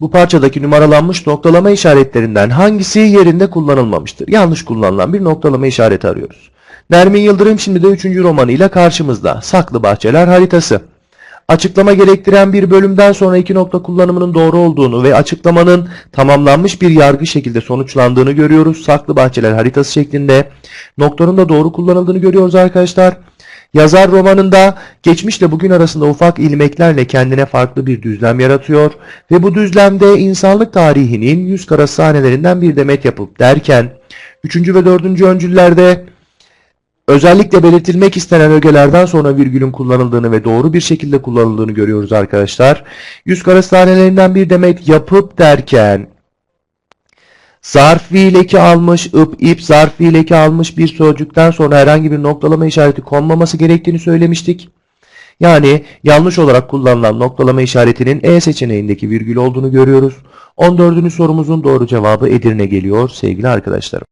Bu parçadaki numaralanmış noktalama işaretlerinden hangisi yerinde kullanılmamıştır? Yanlış kullanılan bir noktalama işareti arıyoruz. Nermin Yıldırım şimdi de 3. romanıyla karşımızda. Saklı Bahçeler Haritası. Açıklama gerektiren bir bölümden sonra iki nokta kullanımının doğru olduğunu ve açıklamanın tamamlanmış bir yargı şekilde sonuçlandığını görüyoruz. Saklı Bahçeler Haritası şeklinde noktanın da doğru kullanıldığını görüyoruz arkadaşlar. Yazar romanında geçmişle bugün arasında ufak ilmeklerle kendine farklı bir düzlem yaratıyor ve bu düzlemde insanlık tarihinin yüz kara sahnelerinden bir demet yapıp derken 3. ve 4. öncüllerde özellikle belirtilmek istenen ögelerden sonra virgülün kullanıldığını ve doğru bir şekilde kullanıldığını görüyoruz arkadaşlar. Yüz kara sahnelerinden bir demet yapıp derken Zarf fiileki almış, ıp, ip, zarf fiileki almış bir sözcükten sonra herhangi bir noktalama işareti konmaması gerektiğini söylemiştik. Yani yanlış olarak kullanılan noktalama işaretinin E seçeneğindeki virgül olduğunu görüyoruz. 14. sorumuzun doğru cevabı Edirne geliyor sevgili arkadaşlarım.